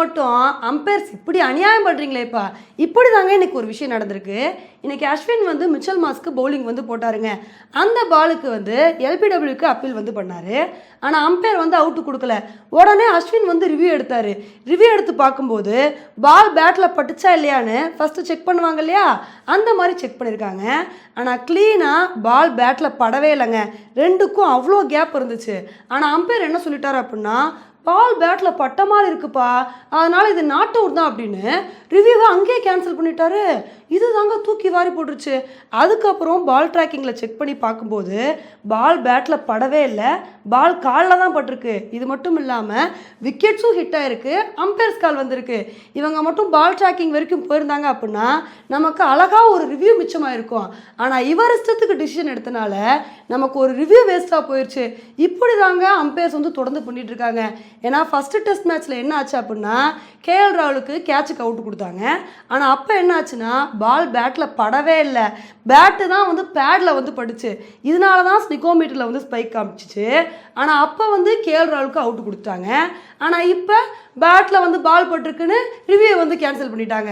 மட்டும் அம்பையர்ஸ் இப்படி அநியாயம் பண்ணுறீங்களேப்பா இப்படி தாங்க இன்னைக்கு ஒரு விஷயம் நடந்திருக்கு. இன்னைக்கு அஸ்வின் வந்து மிச்சல் மாஸ்க்கு பவுலிங் வந்து போட்டாருங்க. அந்த பாலுக்கு வந்து எல்பிடபிள்யூக்கு அப்பீல் வந்து பண்ணார். ஆனால் அம்பையர் வந்து அவுட்டு கொடுக்கல. உடனே அஸ்வின் வந்து ரிவ்யூ எடுத்தார். ரிவ்யூ எடுத்து பார்க்கும்போது பால் பேட்டில் பட்டுச்சா இல்லையான்னு ஃபஸ்ட்டு செக் பண்ணுவாங்க இல்லையா? அந்த மாதிரி செக் பண்ணியிருக்காங்க ஆனால் க்ளீனாக பால் பேட்டில் படவே இல்லைங்க. ரெண்டுக்கும் அவ்வளோ கேப் இருந்துச்சு. ஆனால் அம்பையர் என்ன சொல்லிட்டார் அப்படின்னா பால் பேட்டில் பட்ட மாதிரி இருக்குப்பா. அதனால் இது நாட் அவுட் தான் அப்படின்னு ரிவ்யூவை அங்கேயே கேன்சல் பண்ணிட்டாரு. இது தாங்க தூக்கி வாரி போட்டுருச்சு. அதுக்கப்புறம் பால் ட்ராக்கிங்கில் செக் பண்ணி பார்க்கும்போது பால் பேட்டில் படவே இல்லை. பால் காலில் தான் பட்டிருக்கு. இது மட்டும் இல்லாமல் விக்கெட்ஸும் ஹிட் ஆகிருக்கு அம்பையர்ஸ் கால் வந்திருக்கு. இவங்க மட்டும் பால் ட்ராக்கிங் வரைக்கும் போயிருந்தாங்க அப்படின்னா நமக்கு அழகாக ஒரு ரிவ்யூ மிச்சமாக இருக்கும் ஆனால் இவர் இஷ்டத்துக்கு டிசிஷன் எடுத்தனால நமக்கு ஒரு ரிவ்யூ வேஸ்ட்டாக போயிடுச்சு இப்படி தாங்க அம்பையர்ஸ் வந்து தொடர்ந்து பண்ணிட்டு இருக்காங்க ஏன்னா ஃபஸ்ட்டு டெஸ்ட் மேட்ச்சில் என்ன ஆச்சு அப்படின்னா கேஎல் ராகுலுக்கு கேட்சுக்கு அவுட் கொடுத்தாங்க. ஆனால் அப்போ என்ன ஆச்சுன்னா பால் பேட்டில் படவே இல்லை. பேட்டு தான் வந்து பேடில் வந்து படுச்சு. இதனால தான் ஸ்னிகோமீட்டரில் வந்து ஸ்பைக் காமிச்சிச்சு. ஆனால் அப்போ வந்து கேஎல் ராகுலுக்கு அவுட் கொடுத்தாங்க ஆனால் இப்போ பேட்டில் வந்து பால் பட்டிருக்குன்னு ரிவ்யூ வந்து கேன்சல் பண்ணிட்டாங்க.